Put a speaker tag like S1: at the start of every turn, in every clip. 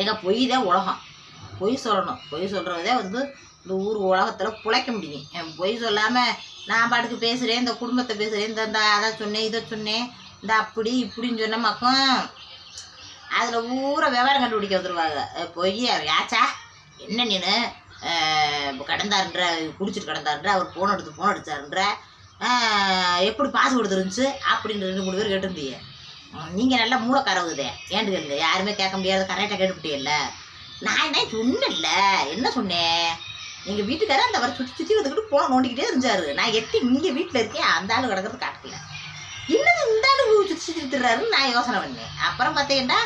S1: ஏங்க பொய் தான் உலகம். பொய் சொல்லணும். பொய் சொல்கிறதே வந்து இந்த ஊர் உலகத்தில் பிழைக்க முடியும். என் பொய் சொல்லாமல் நான் பாட்டுக்கு பேசுகிறேன் இந்த குடும்பத்தை பேசுகிறேன் இந்த இந்த அதை சொன்னேன் இதை சொன்னேன் இந்த அப்படி இப்படின்னு சொன்ன மக்கம் அதில் ஊரை விவரம் கண்டுபிடிக்க வந்துருவாங்க. பொய் யாச்சா? என்ன நீனு? அஹ் கடந்தாருன்ற குடிச்சிட்டு கிடந்தாருன்ற அவர் ஃபோன் எடுத்து ஃபோன் அடித்தாருன்ற எப்படி பாஸ்வேர்டு இருந்துச்சு அப்படின்னு ரெண்டு மூணு பேர் கேட்டிருந்தீங்க. நீங்கள் நல்லா மூளைக்காரவுதே ஏன்னு கேளுங்க யாருமே கேட்க முடியாது கரெக்டாக கேட்டுவிட்டீங்கல்ல நான் என்ன சொன்னேன்ல என்ன சொன்னேன் எங்கள் வீட்டுக்காரர் அந்த வர சுற்றி சுற்றி வந்துக்கிட்டு போன நோண்டிக்கிட்டே இருந்தாரு நான் எட்டி இங்கே வீட்டில் இருக்கேன் அந்த ஆள் கிடக்கிறது காட்டல என்னது இந்த ஆளு சுற்றி சுற்றி திட்டுறாருன்னு நான் யோசனை பண்ணேன் அப்புறம் பார்த்தீங்கன்னா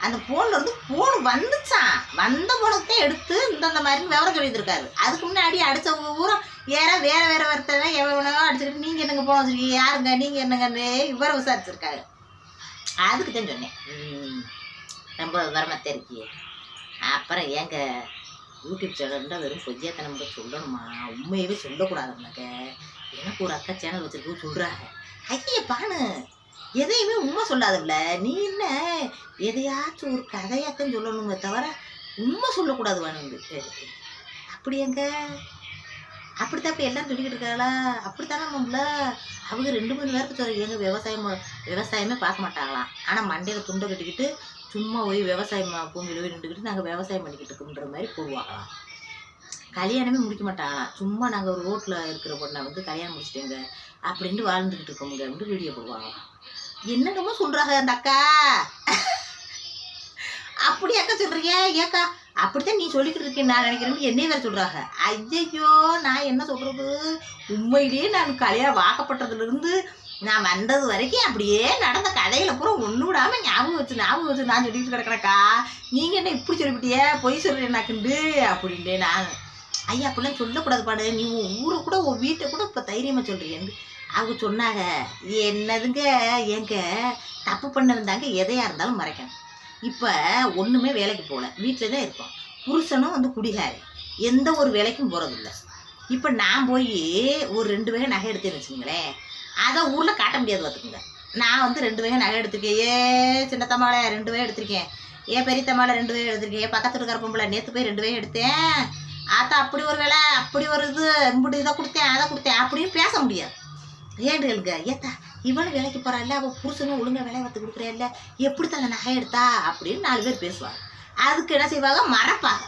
S1: அந்த ஃபோனில் இருந்து ஃபோன் வந்துச்சான் வந்த ஃபோனத்தை எடுத்து இந்தந்த மாதிரி விவரம் சொல்லிட்டு அதுக்கு முன்னாடி அடிச்சவங்க பூரா வேற வேற வேற ஒருத்தர் எவ்வளோ அடிச்சுக்கிட்டு நீங்கள் என்னங்க போன வச்சுருக்கீங்க யாருங்க நீங்கள் என்னங்கன்னு இவரை விசாரிச்சிருக்காரு அதுக்கு தான் சொன்னேன். ம், ரொம்ப விவரமாக இருக்கியே அப்புறம் ஏங்க யூடியூப் சேனல்ன்ற வெறும் பொய்யாத்தனை நம்ம சொல்லணுமா? உண்மையவே சொல்லக்கூடாதுன்னாக்க எனக்கு ஒரு அக்கா சேனல் வச்சிருக்கு சொல்கிறாங்க ஐயே பானு எதையுமே உண்மை சொல்லாதுல்ல நீ என்ன எதையாச்சும் ஒரு கதையாத்தான் சொல்லணுமே தவிர உண்மை சொல்லக்கூடாது வேணுங்க அப்படி எங்க அப்படித்தான் அப்படி எல்லாம் சொல்லிக்கிட்டு இருக்காங்களா? அப்படித்தானே நம்மள அவங்க ரெண்டு மூணு பேருக்கு சொல்ல எங்க விவசாயம் விவசாயமே பார்க்க மாட்டாங்களாம் ஆனால் மண்டையில் துண்டை கட்டிக்கிட்டு சும்மா போய் விவசாயம் பூமியில் போய் நின்றுக்கிட்டு நாங்கள் விவசாயம் பண்ணிக்கிட்டு இருக்கோம்ன்ற மாதிரி போடுவாங்களாம் கல்யாணமே முடிக்க மாட்டாங்களாம் சும்மா நாங்கள் ஒரு ரோட்டில் இருக்கிற பொண்ணை வந்து கல்யாணம் முடிச்சிட்டேங்க அப்படின்ட்டு வாழ்ந்துக்கிட்டு இருக்கோமுங்க அப்படின்ட்டு வீடியோ போடுவாங்களாம் என்னென்னமோ சொல்கிறாங்க அந்த அக்கா. அப்படி அக்கா சொல்கிறீங்க ஏக்கா அப்படித்தான் நீ சொல்லிக்கிட்டு இருக்கேன் நான் நினைக்கிறேன் என்னைய வேற சொல்கிறாங்க ஐயையோ நான் என்ன சொல்கிறது உண்மையிலேயே நான் கல்யாணம் வாக்கப்பட்டதுலேருந்து நான் வந்தது வரைக்கும் அப்படியே நடந்த கதையில பூரா ஒன்று விடாம ஞாபகம் வச்சு ஞாபகம் வச்சு நான் சொல்லிட்டு கிடக்கிறேக்கா நீங்கள் என்ன இப்படி சொல்லிவிட்டியே? பொய் சொல்கிறேன்னாக்குண்டு அப்படின்ட்டு நான். ஐயா அப்படிலாம் சொல்லக்கூடாது பாடு. நீ உன் ஊரை கூட உன் வீட்டை கூட இப்போ தைரியமாக சொல்கிறீங்க அவங்க சொன்னாங்க என்னதுங்க ஏங்க தப்பு பண்ணதுந்தாங்க எதையாக இருந்தாலும் மறைக்கணும். இப்போ ஒன்றுமே வேலைக்கு போகல. வீட்டில் தான் இருக்கோம் புருஷனும் வந்து குடிகாரி. எந்த ஒரு வேலைக்கும் போகிறதில்ல இப்போ நான் போய் ஒரு ரெண்டு வகை நகை எடுத்தேன்னு வச்சுங்களேன் அதை ஊரில் காட்ட முடியாது பார்த்துக்குங்க. நான் வந்து ரெண்டு வகை நகை எடுத்திருக்கேன். ஏ சின்ன ரெண்டு வகை எடுத்திருக்கேன். ஏ பெரிய ரெண்டு வகை எடுத்திருக்கேன். ஏன் பக்கத்து இருக்கிற பொம்பளை நேற்று போய் ரெண்டு வகை எடுத்தேன். ஆத்தா அப்படி ஒரு வேலை அப்படி ஒரு இது இப்படி இதை கொடுத்தேன் அதை கொடுத்தேன். அப்படின்னு பேச முடியாது. ஏண்டுகளுங்க ஏத்தா இவளும் வேலைக்கு போகிறாள்ல அவள் புருஷனும் ஒழுங்கா வேலை பார்த்து கொடுக்குறேல்ல எப்படி தான் அந்த நகை எடுத்தா அப்படின்னு நாலு பேர் பேசுவாங்க. அதுக்கு என்ன செய்வாங்க? மறப்பாங்க.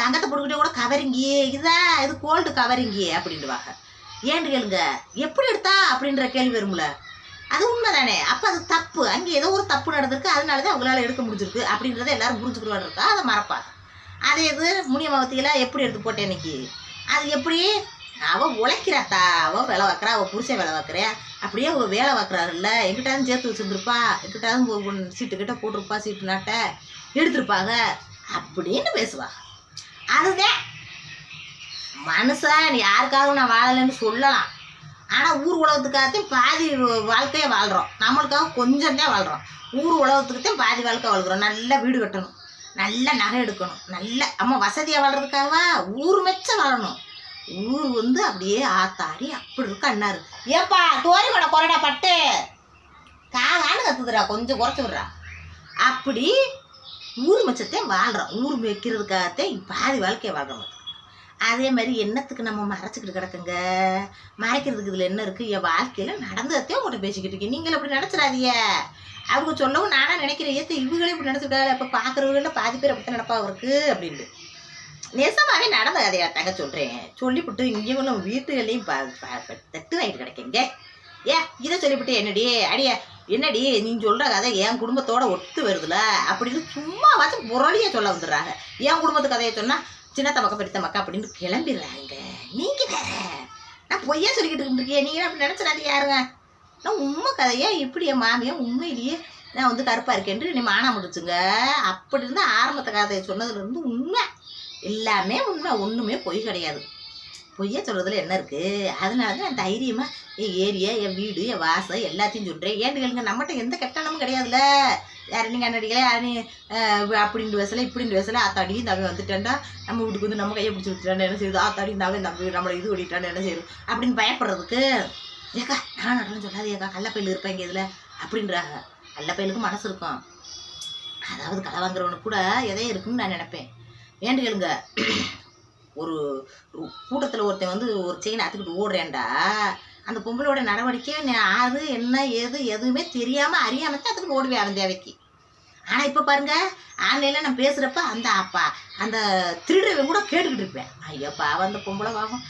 S1: தங்கத்தை போட்டுக்கிட்டே கூட கவரிங்கி இதுதான் இது கோல்டு கவரிங்கி அப்படின்டுவாங்க ஏன்னு கேளுங்க எப்படி எடுத்தா? அப்படின்ற கேள்வி வரும்ல. அது உண்மை தானே அப்போ அது தப்பு. அங்கே ஏதோ ஒரு தப்பு நடந்திருக்கு. அதனால தான் அவங்களால எடுக்க முடிஞ்சிருக்கு அப்படின்றத எல்லாரும் புரிஞ்சுக்கிடுவாங்க இருக்கா அதை மறப்பாங்க. அதே இது முனியமாவத்தியில் எப்படி எடுத்து போட்டேன் இன்னைக்கு? அது எப்படி அவள் உழைக்கிறாத்தா? அவள் வேலை வைக்கிறா? அவள் புருஷன் வேலை வைக்கிறேன் அப்படியே அவள் வேலை வைக்கிறாருல்ல. எங்கிட்டாவது சேர்த்து வச்சுருந்துருப்பா. எங்கிட்டாவது சீட்டு கிட்ட போட்டிருப்பா சீட்டு நாட்டை. எடுத்திருப்பாங்க அப்படின்னு பேசுவாங்க அதுதான் மனுஷன் யாருக்காகவும் நான் வாழலைன்னு சொல்லலாம். ஆனால் ஊர் உலகத்துக்காகத்தையும் பாதி வாழ்க்கையே வாழ்கிறோம் நம்மளுக்காக கொஞ்சம் தான் வாழ்கிறோம் ஊர் உலகத்துக்குத்தையும் பாதி வாழ்க்கை வாழ்கிறோம். நல்ல வீடு கட்டணும். நல்ல நகை எடுக்கணும். நல்ல அம்மா வசதியாக வாழ்கிறதுக்காகவா ஊர் மெச்ச வாழணும். ஊர் வந்து அப்படியே ஆத்தாடி அப்படி இருக்கு அண்ணாரு ஏப்பா தோரி கூட கொரடா பட்டு. காகான்னு கத்துதுடா கொஞ்சம் குறைச்சி விட்றா. அப்படி ஊர் மச்சத்தே வாழ்கிறோம் ஊர் வைக்கிறதுக்காகத்தே பாதி வாழ்க்கையை வாழ்கிறோம் அதே மாதிரி என்னத்துக்கு நம்ம மறைச்சிக்கிட்டு கிடக்குங்க? மறைக்கிறதுக்கு இதில் என்ன இருக்குது என் வாழ்க்கையில் நடந்ததே உங்கள்கிட்ட பேசிக்கிட்டு இருக்கேன். நீங்கள் அப்படி நினச்சிடாதீங்க. அவங்க சொல்லவும் நானாக நினைக்கிறேன். ஏற்ற இவங்களே இப்படி நினச்சிருக்காங்க இப்போ பார்க்குறவங்கள பாதி பேர் அப்படி தான் நடப்பா அவருக்கு அப்படின்ட்டு. நெசமாவே நடந்த கதையை தாங்க சொல்கிறேன் சொல்லிவிட்டு இங்கே நம்ம வீட்டுகளையும் ப ப- தட்டு வாங்கிட்டு கிடைக்கங்க ஏ இதை சொல்லிவிட்டு என்னடி? அடிய என்னடி நீ சொல்கிற கதை என் குடும்பத்தோட ஒத்து வருதுல? அப்படின்னு சும்மா வச்சு புரளியே சொல்ல வந்துடுறாங்க. என் குடும்பத்து கதையை சொன்னால் சின்னத்த மக்க பெருத்த மக்கா அப்படின்னு கிளம்பிடுறாங்க. நீங்கள் வேற நான் பொய்யா சொல்லிக்கிட்டு இருக்கேன் நீங்கள் அப்படி நினச்சிடாது யாருங்க? நான் உண்மை கதையா இப்படி என் உண்மை உண்மையிலேயே நான் வந்து கருப்பாக இருக்கேன்ட்டு நீ மானா முடிச்சுங்க அப்படி இருந்து ஆரம்பத்த கதையை சொன்னதுலேருந்து உண்மை. எல்லாமே உண்மை ஒன்றுமே பொய் கிடையாது. பொய்யா சொல்கிறதுல என்ன இருக்குது அதனால தான் நான் தைரியமாக என் ஏரியா என் வீடு என் வாசல் எல்லாத்தையும் சொல்கிறேன் ஏன்னு கேளுங்க நம்மகிட்ட எந்த கட்டணமும் கிடையாதுல்ல. யார் நீங்கள் அண்ணடிக்கல யார் நீ அப்படின்னு பேசல இப்படின்னு பேசல ஆத்தாடி தம்பி வந்துட்டேன்டா. நம்ம வீட்டுக்கு வந்து நம்ம கையை பிடிச்சி விட்டுட்டான்னு என்ன செய்யுது? ஆத்தாடியும் தம்பி தம்பி நம்மளை இது ஓடிட்டான்னு என்ன செய்யுது? அப்படின்னு பயப்படுறதுக்கு ஏக்கா நான் நடனம் சொல்லாது ஏக்கா கள்ளப்பையில் இருப்பாங்க இதில். அப்படின்றாங்க. கள்ளப்பையலுக்கு மனசு இருக்கும். அதாவது களை வாங்குறவனுக்கு கூட எதையும் இருக்குன்னு நான் நினைப்பேன். வேண்டுகளுங்க ஒரு கூட்டத்தில் ஒருத்தன் வந்து ஒரு செயின் அத்துக்கிட்டு ஓடுறேன்டா. அந்த பொம்பளோட நடவடிக்கை நான் ஆறு என்ன ஏது எதுவுமே தெரியாமல் அறியாமல் தான் அதுக்கு ஓடுவேன் அவன் தேவைக்கு. ஆனால் இப்போ பாருங்க ஆன்லைனில் நான் பேசுகிறப்ப அந்த அப்பா அந்த திருடுறவன் கூட கேட்டுக்கிட்டு இருப்பேன். ஐயோப்பா அந்த பொம்பளை வாகும்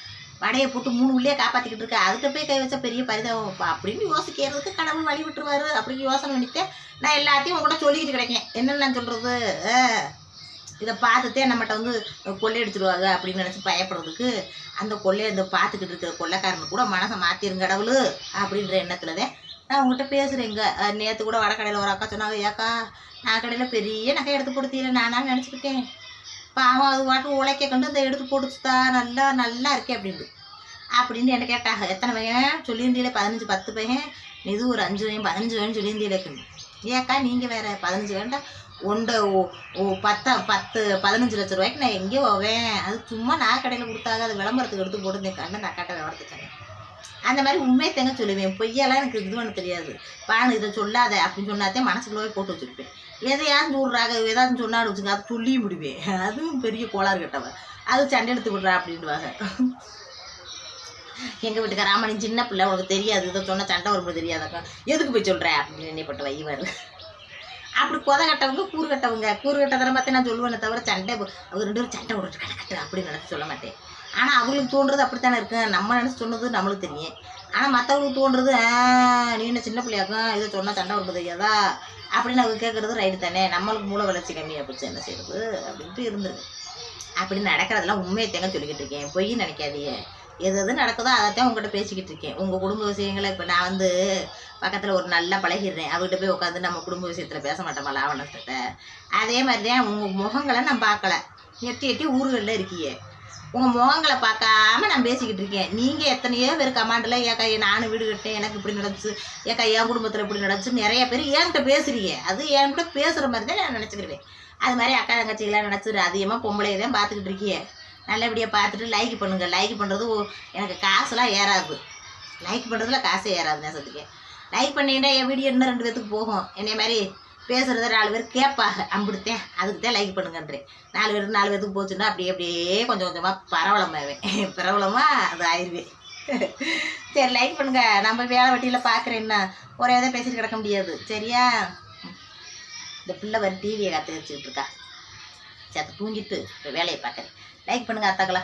S1: வடையை போட்டு மூணு உள்ளே காப்பாற்றிக்கிட்டு இருக்கா. அதுக்கு போய் கை வச்சா பெரிய பரிதாபம்ப்பா அப்படின்னு யோசிக்கிறதுக்கு கடவுள் வழி விட்டுருவாரு அப்படின்னு யோசனை பண்ணிட்டு நான் எல்லாத்தையும் உங்கள்கிட்ட சொல்லிக்கிட்டு கிடைக்கேன். என்னென்னு நான் சொல்கிறது இதை பார்த்துட்டே நம்மகிட்ட வந்து கொள்ளையடிச்சிருவாங்க அப்படின்னு நினச்சி பயப்படுறதுக்கு அந்த கொள்ளையை இந்த பார்த்துக்கிட்டு இருக்கிற கொள்ளைக்காரனு கூட மனசை மாற்றிருங்க கடவுள் அப்படின்ற எண்ணத்தில் தான் நான் உங்கள்கிட்ட பேசுகிறேங்க நேற்று கூட வடக்கடையில் ஒரு அக்கா சொன்னாங்க ஏக்கா நான் கடையில் பெரிய நகை எடுத்து கொடுத்தீங்க நானாக நினச்சிக்கிட்டேன் பாவம் அது வாட்டு உழைக்க கண்டு இந்த எடுத்து போட்டுச்சுதா நல்லா நல்லா இருக்கே அப்படின்னு அப்படின்னு என்ன கேட்டாங்க. எத்தனை பையன்? சொல்லியிருந்தீங்களே பதினஞ்சு பத்து பையன். இது ஒரு அஞ்சு பையன் பதினஞ்சு வேணும் சொல்லியிருந்தீங்களே ஏக்கா நீங்கள் வேற பதினஞ்சு வேண்டாம் ஒன்றை ஓ ஓ பத்தா பத்து பதினஞ்சு லட்ச ரூபாய்க்கு நான் எங்கேயோ போவேன் அது சும்மா நான் கடையில் கொடுத்தாங்க அது விளம்பரத்துக்கு எடுத்து போட்டு இந்த கண்ணை நான் கடையில் விளம்பரத்துக்காங்க அந்த மாதிரி உண்மையை தேங்க சொல்லுவேன். பொய்யெல்லாம் எனக்கு இது பண்ண தெரியாது. பானு இதை சொல்லாத அப்படின்னு சொன்னாதே மனசுக்குள்ளே போட்டு வச்சுருப்பேன். எதையாவது சொல்கிறாங்க ஏதாவது சொன்னாலும் வச்சுங்க அதை சொல்லியும் விடுவேன். அதுவும் பெரிய கோளாறு கட்டவன். அது சண்டை எடுத்து விட்றா அப்படின்வாங்க எங்கள் வீட்டுக்கார ராமணி சின்ன பிள்ளை உனக்கு தெரியாது. இதை சொன்ன சண்டை வரும்போது தெரியாதக்கா. எதுக்கு போய் சொல்கிற அப்படின்னு நினைப்பட்ட வைவார் அப்படி கொதை கட்டவங்க கூறு கட்டவங்க. கூறு கட்டதெல்லாம் பார்த்து நான் சொல்லுவேனே தவிர சண்டை அவங்க ரெண்டு பேரும் சண்டை விட்டுட்டு கட்டு அப்படின்னு நினச்சி சொல்ல மாட்டேன். ஆனால் அவங்களுக்கு தோன்றது அப்படித்தானே இருக்கு. நம்ம நினச்சி சொன்னது நம்மளுக்கு தெரியும். ஆனால் மற்றவங்களுக்கு தோன்றது நீ என்ன சின்ன பிள்ளையாக்கும் இதை சொன்னால் சண்டை வரும்போது தெரியாதா அப்படின்னு அவங்க கேட்குறது ரைடு தானே. நம்மளுக்கு மூளை வளர்ச்சி கம்மியாக போச்சு என்ன செய்யறது அப்படின்ட்டு இருந்தது. அப்படி நடக்கிறதெல்லாம் உண்மையை தேங்க சொல்லிக்கிட்டு இருக்கேன். பொய் நினைக்காதீங்க. எது எது நடக்குதோ அதைத்தான் உங்கள்கிட்ட பேசிக்கிட்டு இருக்கேன் உங்கள் குடும்ப விஷயங்களை இப்போ நான் வந்து பக்கத்தில் ஒரு நல்லா பழகிடுறேன். அவர்கிட்ட போய் உட்காந்து நம்ம குடும்ப விஷயத்தில் பேச மாட்டோமா லாவணத்திட்ட அதே மாதிரி தான் உங்கள் முகங்களை நான் பார்க்கல. எட்டி எட்டி ஊர்களில் இருக்கியே. உங்கள் முகங்களை பார்க்காம நான் பேசிக்கிட்டு இருக்கேன் நீங்கள் எத்தனையோ பேர் கமாண்டில் ஏக்கா நானும் வீடு கட்டேன் எனக்கு இப்படி நடந்துச்சு. ஏக்கா என் குடும்பத்தில் இப்படி நடந்துச்சு. நிறைய பேர் என்கிட்ட பேசுறீங்க. அது என்கிட்ட பேசுகிற மாதிரி தான் நான் நினச்சிக்கிடுவேன் அது மாதிரி அக்கா தங்கச்சிகளாம் நினச்சிரு அதிகமாக பொம்பளையை தான் பார்த்துக்கிட்டு இருக்கீங்க நல்லபடியாக பார்த்துட்டு லைக் பண்ணுங்கள் லைக் பண்ணுறது எனக்கு காசுலாம் ஏறாது. லைக் பண்ணுறதுல காசே ஏறாது நேசத்துக்கு. லைக் பண்ணிட்டா என் வீடியோ இன்னும் ரெண்டு பேத்துக்கு போகும். என்னை மாதிரி பேசுகிறத நாலு பேர் கேட்பாங்க. அம்பிடுத்தேன். அதுக்கு தான் லைக் பண்ணுங்கன்றேன். நாலு பேர் நாலு பேத்துக்கு போச்சுன்னா அப்படியே அப்படியே கொஞ்சம் கொஞ்சமாக பரவலமாவேன். பிரபலமாக அது ஆயிடுவேன் சரி லைக் பண்ணுங்க. நம்ம வேலை வட்டியில் பார்க்குறேன்னா ஒரே இதாக பேசிட்டு கிடக்க முடியாது. சரியா? இந்த பிள்ளை வர டிவியை கற்று வச்சுக்கிட்டு இருக்கா. சேர்த்து தூங்கிட்டு வேலையை பார்க்குறேன். லைக் பண்ணுங்க அத்தாக்களா.